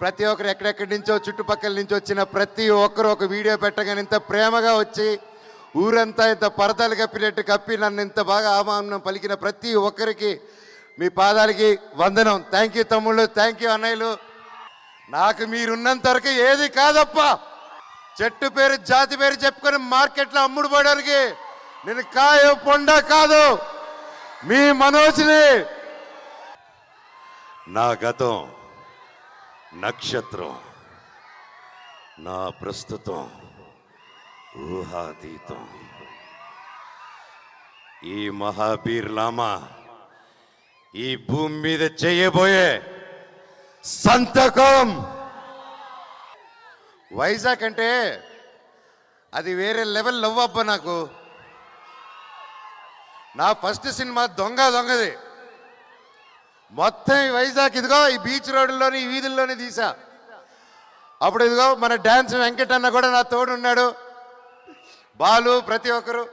ప్రతి ఒక్కరు ఎక్కడెక్కడి నుంచో చుట్టుపక్కల నుంచి వచ్చిన ప్రతి ఒక్కరు ఒక వీడియో పెట్టగానే ఇంత ప్రేమగా వచ్చి ఊరంతా ఇంత పరదాలు కప్పినట్టు కప్పి నన్ను ఇంత బాగా ఆహ్వానం పలికిన ప్రతి ఒక్కరికి మీ పాదాలకి వందనం. థ్యాంక్ యూ తమ్ముళ్ళు థ్యాంక్ యూ అన్నయ్యలు. నాకు మీరున్నంత వరకు ఏది కాదప్ప. చెట్టు పేరు జాతి పేరు చెప్పుకొని మార్కెట్లో అమ్ముడు పోవడానికి నేను కాయ పొండ కాదు. మీ మనోజ్ని నా గతం. నక్షత్రం నా ప్రస్తుతం ఊహాతీతం. ఈ మహాబీర్ లామా ఈ భూమి మీద చేయబోయే సంతకం. వైజాగ్ అంటే అది వేరే లెవెల్ లవ్ అబ్బా నాకు. నా ఫస్ట్ సినిమా దొంగ దొంగది. మొత్తం ఈ వైజాగ్ ఇదిగో ఈ బీచ్ రోడ్లోని ఈ వీధుల్లోనే తీసా. అప్పుడు ఇదిగో మన డ్యాన్స్ వెంకటన్న కూడా నా తోడు ఉన్నాడు బాలు ప్రతి ఒక్కరు.